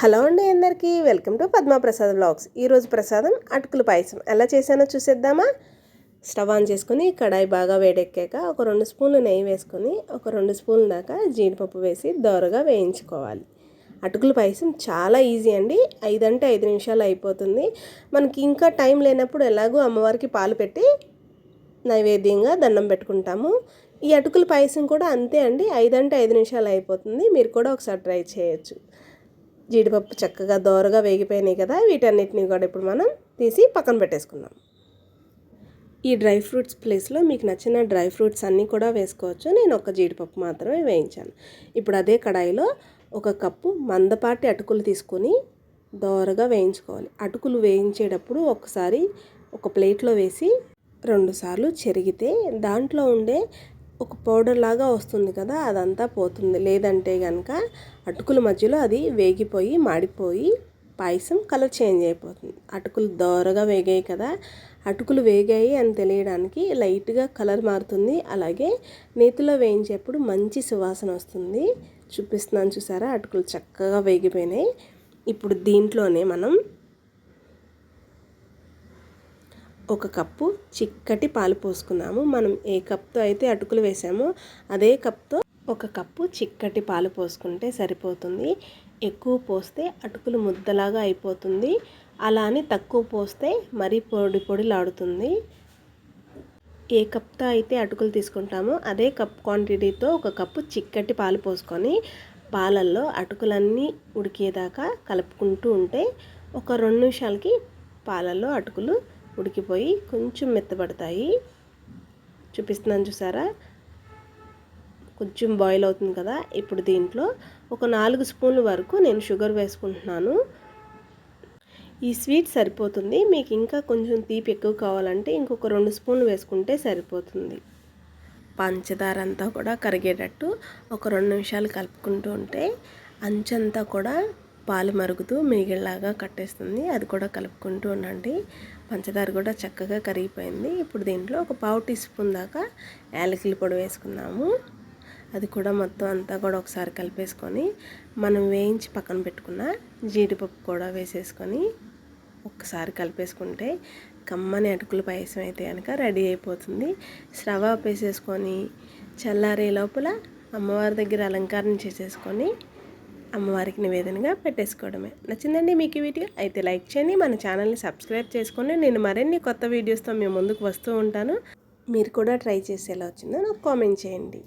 Hello అండి అందరికీ. Welcome to Padma Prasad blogs ఈరోజు ప్రసాదం అటుకుల పాయసం. ఎలా చేశానో చూసేద్దామా? స్టవ్ ఆన్ చేసుకొని కడాయి బాగా వేడెక్కాక ఒక రెండు స్పూన్లు నెయ్యి వేసుకొని ఒక రెండు స్పూన్ల దాకా జీడిపప్పు వేసి దోరగా వేయించుకోవాలి. అటుకుల పాయసం చాలా ఈజీ అండి. ఐదు అంటే ఐదు నిమిషాలు అయిపోతుంది. మనకి ఇంకా టైం లేనప్పుడు ఎలాగో అమ్మవారికి పాలు పెట్టి నైవేద్యంగా దండం పెట్టుకుంటాము. ఈ అటుకుల పాయసం కూడా అంతే అండి. ఐదు అంటే ఐదు నిమిషాలు అయిపోతుంది. మీరు కూడా ఒకసారి ట్రై చేయొచ్చు. జీడిపప్పు చక్కగా దోరగా వేగిపోయినాయి కదా వీటన్నిటిని కూడా ఇప్పుడు మనం తీసి పక్కన పెట్టేసుకుందాం. ఈ డ్రై ఫ్రూట్స్ ప్లేస్లో మీకు నచ్చిన డ్రై ఫ్రూట్స్ అన్నీ కూడా వేసుకోవచ్చు. నేను ఒక జీడిపప్పు మాత్రమే వేయించాను. ఇప్పుడు అదే కడాయిలో ఒక కప్పు మందపాటి అటుకులు తీసుకొని దోరగా వేయించుకోవాలి. అటుకులు వేయించేటప్పుడు ఒకసారి ఒక ప్లేట్లో వేసి రెండుసార్లు చెరిగితే దాంట్లో ఉండే ఒక పౌడర్ లాగా వస్తుంది కదా అదంతా పోతుంది. లేదంటే కనుక అటుకుల మధ్యలో అది వేగిపోయి మాడిపోయి పాయసం కలర్ చేంజ్ అయిపోతుంది. అటుకులు దోరగా వేగాయి కదా అటుకులు వేగాయి అని తెలియడానికి లైట్గా కలర్ మారుతుంది. అలాగే నేతిలో వేయించేప్పుడు మంచి సువాసన వస్తుంది. చూపిస్తున్నాను చూసారా? అటుకులు చక్కగా వేగిపోయినాయి. ఇప్పుడు దీంట్లోనే మనం ఒక కప్పు చిక్కటి పాలు పోసుకున్నాము. మనం ఏ కప్తో అయితే అటుకులు వేసామో అదే కప్తో ఒక కప్పు చిక్కటి పాలు పోసుకుంటే సరిపోతుంది. ఎక్కువ పోస్తే అటుకులు ముద్దలాగా అయిపోతుంది. అలా అని తక్కువ పోస్తే మరీ పొడి పొడిలాడుతుంది. ఏ కప్తో అయితే అటుకులు తీసుకుంటామో అదే కప్ క్వాంటిటీతో ఒక కప్పు చిక్కటి పాలు పోసుకొని పాలల్లో అటుకులన్నీ ఉడికేదాకా కలుపుకుంటూ ఉంటే ఒక రెండు నిమిషాలకి పాలల్లో అటుకులు ఉడికిపోయి కొంచెం మెత్తబడతాయి. చూపిస్తున్నాను చూసారా? కొంచెం బాయిల్ అవుతుంది కదా? ఇప్పుడు దీంట్లో ఒక నాలుగు స్పూన్ల వరకు నేను షుగర్ వేసుకుంటున్నాను. ఈ స్వీట్ సరిపోతుంది. మీకు ఇంకా కొంచెం తీపి ఎక్కువ కావాలంటే ఇంకొక రెండు స్పూన్లు వేసుకుంటే సరిపోతుంది. పంచదార అంతా కూడా కరిగేటట్టు ఒక రెండు నిమిషాలు కలుపుకుంటూ ఉంటే అంచంతా కూడా పాలు మరుగుతూ మిగిలిలాగా కట్టేస్తుంది. అది కూడా కలుపుకుంటూ ఉండండి. పంచదార కూడా చక్కగా కరిగిపోయింది. ఇప్పుడు దీంట్లో ఒక పావు టీ స్పూన్ దాకా యాలకుల పొడి వేసుకున్నాము అది కూడా మొత్తం అంతా కూడా ఒకసారి కలిపేసుకొని మనం వేయించి పక్కన పెట్టుకున్న జీడిపప్పు కూడా వేసేసుకొని ఒకసారి కలిపేసుకుంటే కమ్మని అటుకుల పాయసం అయితే కనుక రెడీ అయిపోతుంది. స్రవ వేసేసుకొని చల్లారే లోపల అమ్మవారి దగ్గర అలంకారం చేసేసుకొని అమ్మవారికి నివేదనగా పెట్టేసుకోవడమే. నచ్చిందండి మీకు ఈ వీడియో? అయితే లైక్ చేయండి మన ఛానల్ని సబ్స్క్రైబ్ చేసుకొని నేను మరిన్ని కొత్త వీడియోస్తో మేము ముందుకు వస్తూ ఉంటాను. మీరు కూడా ట్రై చేసేలా వచ్చిందో నాకు కామెంట్ చేయండి.